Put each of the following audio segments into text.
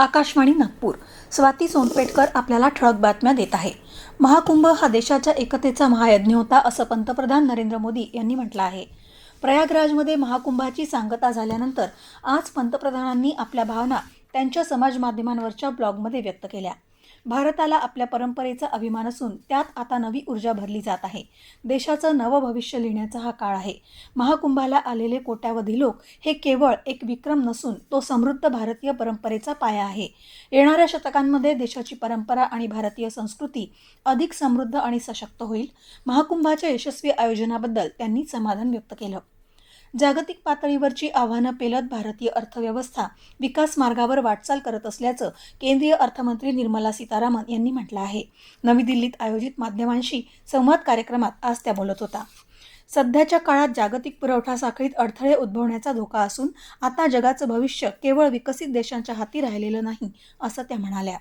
आकाशवाणी नागपूर. स्वाती सोनपेटकर आपल्याला ठळक बातम्या देत आहे. महाकुंभ हा देशाच्या एकतेचा महायज्ञ होता असं पंतप्रधान नरेंद्र मोदी यांनी म्हटलं आहे. प्रयागराजमध्ये महाकुंभाची सांगता झाल्यानंतर आज पंतप्रधानांनी आपल्या भावना त्यांच्या समाज माध्यमांवरच्या ब्लॉगमध्ये व्यक्त केल्या. भारताला आपल्या परंपरेचा अभिमान असून त्यात आता नवी ऊर्जा भरली जात आहे. देशाचं नवं भविष्य लिहिण्याचा हा काळ आहे. महाकुंभाला आलेले कोट्यावधी लोक हे केवळ एक विक्रम नसून तो समृद्ध भारतीय परंपरेचा पाया आहे. येणाऱ्या शतकांमध्ये देशाची परंपरा आणि भारतीय संस्कृती अधिक समृद्ध आणि सशक्त होईल. महाकुंभाच्या यशस्वी आयोजनाबद्दल त्यांनी समाधान व्यक्त केलं. जागतिक पातळीवरची आव्हानं पेलत भारतीय अर्थव्यवस्था विकास मार्गावर वाटचाल करत असल्याचं केंद्रीय अर्थमंत्री निर्मला सीतारामन यांनी म्हटलं आहे. नवी दिल्लीत आयोजित माध्यमांशी संवाद कार्यक्रमात आज त्या बोलत होता. सध्याच्या काळात जागतिक पुरवठा साखळीत अडथळे उद्भवण्याचा धोका असून आता जगाचं भविष्य केवळ विकसित देशांच्या हाती राहिलेलं नाही असं त्या म्हणाल्या.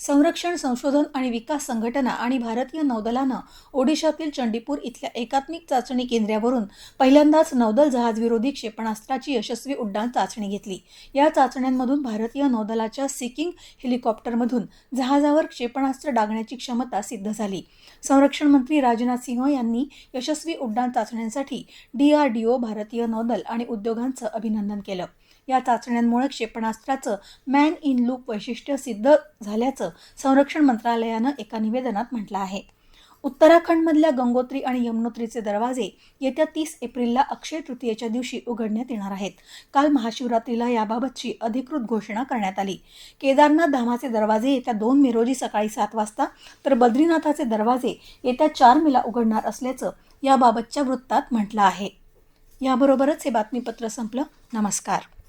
संरक्षण संशोधन आणि विकास संघटना आणि भारतीय नौदलानं ओडिशातील चंडीपूर इथल्या एकात्मिक चाचणी केंद्रावरून पहिल्यांदाच नौदल जहाजविरोधी क्षेपणास्त्राची यशस्वी उड्डाण चाचणी घेतली. या चाचण्यांमधून भारतीय नौदलाच्या सिकिंग हेलिकॉप्टरमधून जहाजावर क्षेपणास्त्र डागण्याची क्षमता सिद्ध झाली. संरक्षण मंत्री राजनाथ सिंह यांनी यशस्वी उड्डाण चाचण्यांसाठी डीआरडीओ भारतीय नौदल आणि उद्योगांचं अभिनंदन केलं. या चाचण्यांमुळे क्षेपणास्त्राचं मॅन इन लूप वैशिष्ट्य सिद्ध झाल्याचं संरक्षण मंत्रालयानं एका निवेदनात म्हटलं आहे. उत्तराखंडमधल्या गंगोत्री आणि यमुनोत्रीचे दरवाजे येत्या तीस एप्रिलला अक्षय तृतीयेच्या दिवशी उघडण्यात येणार आहेत. काल महाशिवरात्रीला याबाबतची अधिकृत घोषणा करण्यात आली. केदारनाथ धामाचे दरवाजे येत्या दोन मे रोजी सकाळी सात वाजता तर बद्रीनाथाचे दरवाजे येत्या चार मेला उघडणार असल्याचं याबाबतच्या वृत्तात म्हटलं आहे. याबरोबरच हे बातमीपत्र संपलं. नमस्कार.